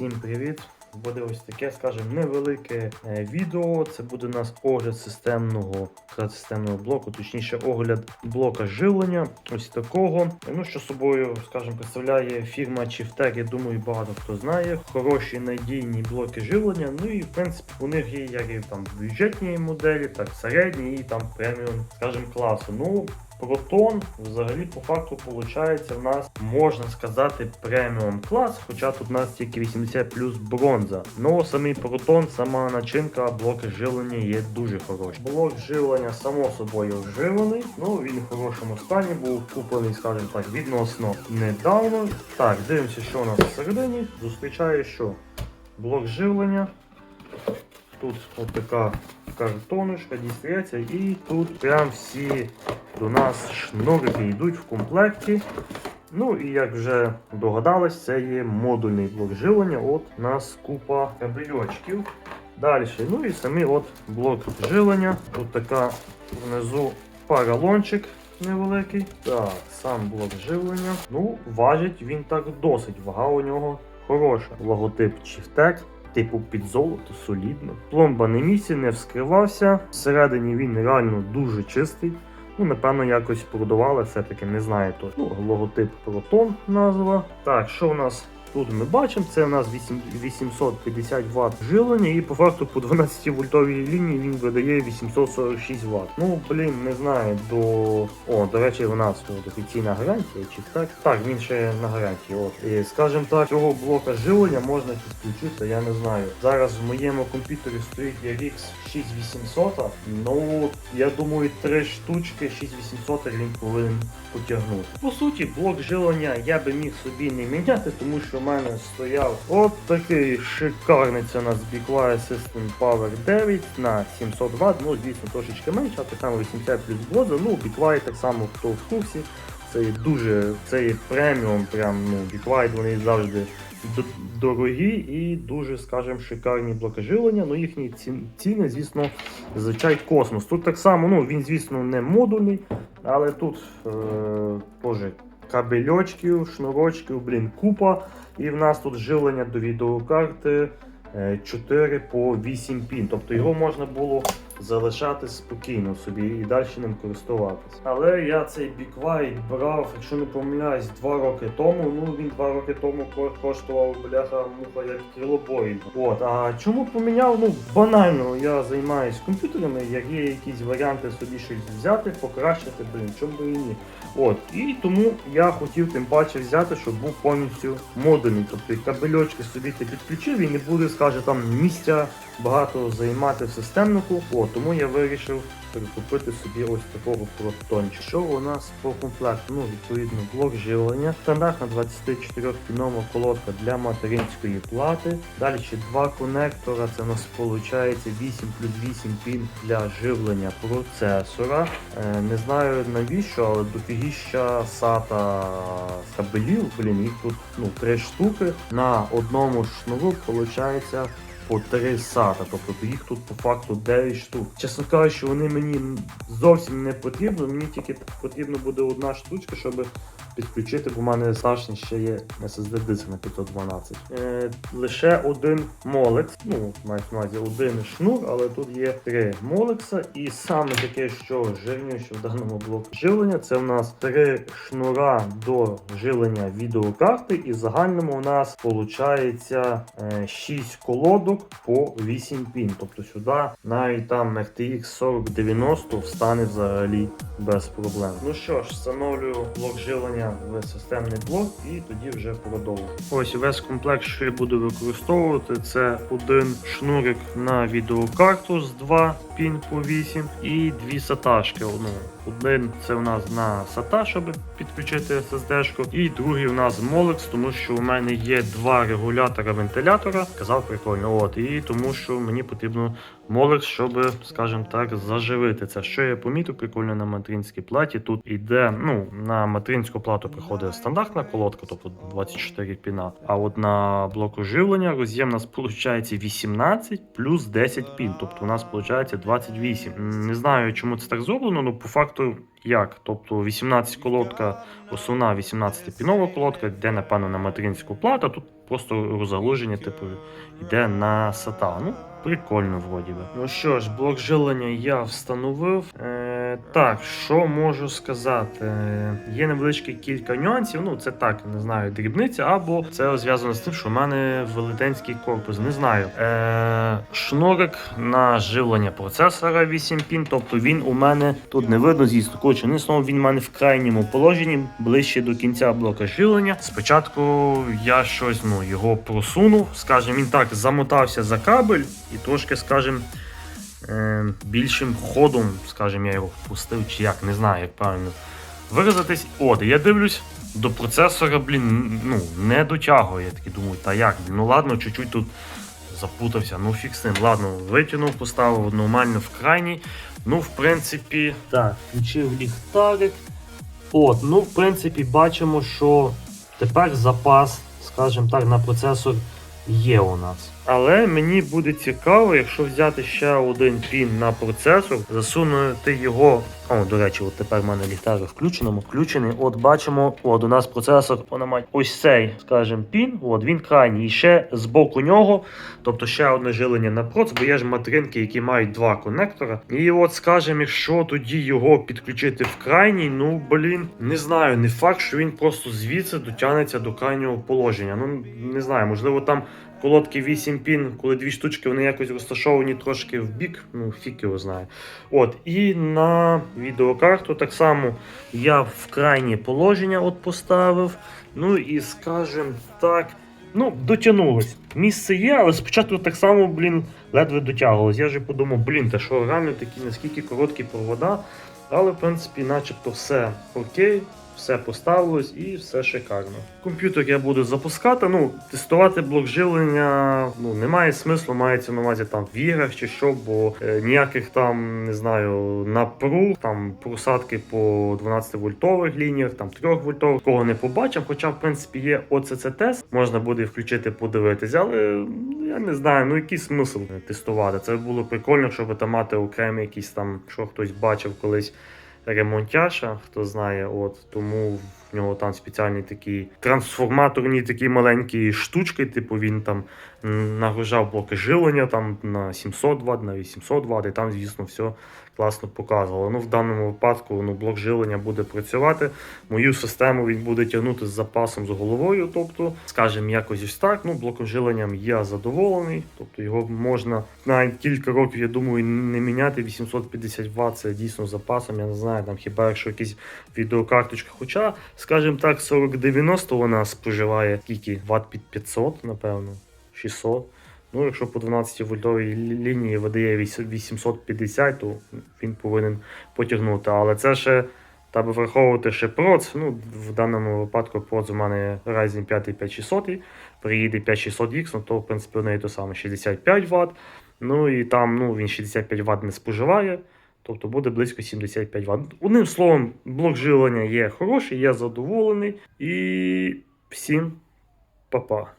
Всім привіт! Буде ось таке, скажімо, невелике е, відео. Це буде у нас огляд системного системного блоку, точніше огляд блока живлення. Ось такого. Ну що собою, скажімо, представляє фірма Chieftec, я думаю, багато хто знає. Хороші надійні блоки живлення. Ну і в принципі у них є як і там бюджетні моделі, так середні і там преміум, скажімо, класу. Ну Протон взагалі по факту виходить в нас можна сказати преміум клас, хоча тут у нас тільки 80 плюс бронза. Ну самий протон, сама начинка, блоки живлення є дуже хороші. Блок живлення само собою вживлений, ну він в хорошому стані був куплений, скажімо так, відносно недавно. Так, дивимося, що у нас всередині. Зустрічає що? Блок живлення. Тут от така картоночка дістається і тут прям всі до нас шнурики йдуть в комплекті. Ну і як вже догадались, це є модульний блок живлення. От у нас купа кабельочків. Далі, ну і самий от блок живлення. Тут така внизу паралончик невеликий. Так, сам блок живлення. Ну, важить він так досить. Вага у нього хороша. Логотип Chieftec. Типу під золото, солідно. Пломба на місці, не вскривався. Всередині він реально дуже чистий. Ну, напевно, якось продавали, все-таки не знаю то. Ну, логотип Proton назва. Так, що у нас тут ми бачимо? Це у нас 8, 850 Вт живлення, і по факту по 12 вольтовій лінії він видає 846 Вт. Ну, блін, не знаю, до. О, до речі, у нас от, офіційна гарантія, чи так? Так, він ще на гарантії. От. І, скажімо так, цього блока живлення можна підключити, я не знаю. Зараз в моєму комп'ютері стоїть RX 6800. Ну, я думаю, три штучки 6800 він повинен потягнути. По суті, блок живлення я би міг собі не міняти, тому що в мене стояв от такий шикарний це у нас BeQuiet System Power 9 на 700 Вт, ну звісно трошечки менше, а так само 80 плюс блоза, ну BeQuiet так само хто в курсі. Це дуже, це є преміум, прям ну, BeQuiet вони завжди дорогі і дуже, скажімо, шикарні блоки живлення. Ну їхні ціни, звісно, звичай космос. Тут так само, ну він, звісно, не модульний, але тут е, теж кабельочків, шнурочків, блін, купа. І в нас тут живлення до відеокарти е, 4 по 8 пін. Тобто його можна було залишати спокійно собі і далі ним користуватися. Але я цей BeQuiet брав, якщо не помиляюсь, 2 роки тому. Ну він 2 роки тому коштував бляха муха як кілобоїд. От, а чому поміняв? Ну банально, я займаюсь комп'ютерами, як є якісь варіанти собі щось взяти, покращити, блін, чому би і ні. От, і тому я хотів тим паче взяти, щоб був повністю модульний. Тобто кабельочки собі ти підключив і не буде, скаже, там місця багато займати в системнику. О, тому я вирішив прикупити собі ось такого протончика. Що у нас по комплекту? Ну, відповідно, блок живлення, стандартна 24-пінова колодка для материнської плати. Далі ще два конектора. Це у нас виходить 8 плюс 8 пін для живлення процесора. Е, не знаю навіщо, але дофігіща сата кабелів, блін, їх тут ну, три штуки. На одному шнуру виходить по 3 сата, тобто їх тут по факту 9 штук. Чесно кажучи, вони мені зовсім не потрібно, мені тільки потрібна буде одна штучка, щоб підключити, бо в мене страшно ще є SSD диск на 512. Е, лише один молекс, ну, на увазі один шнур, але тут є три молекса. І саме таке, що жирніше в даному блоку живлення, це в нас три шнура до живлення відеокарти, і в загальному у нас виходить 6 колодок по 8 пін. Тобто сюди навіть там RTX 4090 встане взагалі без проблем. Ну що ж, встановлюю блок живлення в системний блок і тоді вже продовжу. Ось весь комплект, що я буду використовувати, це один шнурик на відеокарту з 2 пін по 8 і дві саташки. Ну, один це у нас на SATA, щоб підключити SSD-шку, і другий у нас Molex, тому що у мене є два регулятора вентилятора. Казав прикольно, от і тому, що мені потрібно Molex, щоб, скажімо так, заживити це. Що я помітив прикольно на материнській платі. Тут іде, ну, на материнську плату приходить стандартна колодка, тобто 24 піна. А от на блоку живлення роз'єм у нас виходить 18 плюс 10 пін. Тобто у нас виходить 28. Не знаю, чому це так зроблено, ну по факту як. Тобто 18 колодка, основна 18 пінова колодка, йде, напевно, на материнську плату, тут просто розгалуження, типу, йде на сата. Ну, прикольно, вроді би. Ну що ж, блок жилення я встановив. Е, так, що можу сказати? Є невеличкі кілька нюансів. Ну, це так, не знаю, дрібниця, або це зв'язано з тим, що в мене велетенський корпус. Не знаю. Е, шнурик на живлення процесора 8 пін. Тобто він у мене тут не видно, звісно, коротше, не знову він у мене в крайньому положенні, ближче до кінця блока живлення. Спочатку я щось ну, його просунув, скажімо, він так замотався за кабель і трошки, скажімо, більшим ходом, скажімо, я його впустив, чи як, не знаю, як правильно виразитись. От, я дивлюсь, до процесора, блін, ну, не дотягує. Я такий думаю, та як, ну ладно, чуть-чуть тут запутався, ну фіг з ним. Ладно, витягнув, поставив нормально в крайній. Ну, в принципі. Так, включив ліхтарик. От, ну, в принципі, бачимо, що тепер запас, скажімо так, на процесор є у нас. Але мені буде цікаво, якщо взяти ще один пін на процесор, засунути його. О, до речі, от тепер в мене ліхтарик включеному. Включений. От бачимо, от у нас процесор, вона мать ось цей, скажімо, пін. От він крайній. І ще з боку нього, тобто ще одне жилення на проц, бо є ж материнки, які мають два конектора. І от, скажімо, якщо тоді його підключити в крайній, ну блін, не знаю, не факт, що він просто звідси дотягнеться до крайнього положення. Ну не знаю, можливо, там колодки 8 пін, коли дві штучки вони якось розташовані трошки в бік, ну фік його знає. От, і на відеокарту так само я в крайнє положення от поставив. Ну і скажем так. Ну, дотягнулось. Місце є, але спочатку так само, блін, ледве дотягувалось. Я вже подумав, блін, та що реально такі наскільки короткі провода. Але, в принципі, начебто все окей, все поставилось і все шикарно. Комп'ютер я буду запускати. Ну, тестувати блок живлення ну, немає смислу, мається на увазі там в іграх чи що, бо е, ніяких там, не знаю, напруг, там просадки по 12 вольтових лініях, там 3 вольтових, кого не побачив. Хоча, в принципі, є оцц тест, можна буде включити, подивитися, але ну, я не знаю, ну який смисл тестувати. Це було прикольно, щоб там мати окремий якийсь там, що хтось бачив колись ремонтяша, хто знає, от тому в нього там спеціальні такі трансформаторні такі маленькі штучки, типу він там нагружав блоки живлення там на 700 Вт, на 800 Вт, і там, звісно, все класно показувало. Ну, в даному випадку ну, блок живлення буде працювати. Мою систему він буде тягнути з запасом з головою. Тобто, скажімо, якось ось так. Ну, блоком живленням я задоволений. Тобто його можна на кілька років, я думаю, не міняти. 850 Вт це дійсно запасом. Я не знаю, там хіба якщо якісь відеокарточка. Хоча, скажімо так, 4090 вона споживає скільки? Вт під 500, напевно, 600. Ну, якщо по 12 вольтовій лінії видає 850, то він повинен потягнути. Але це ще треба враховувати ще проц. Ну, в даному випадку проц у мене Ryzen 5 5600, приїде 5600X, ну то в принципі у неї то саме 65 Вт. Ну і там ну, він 65 Вт не споживає. Тобто буде близько 75 Вт. Одним словом, блок живлення є хороший, я задоволений. І всім па-па.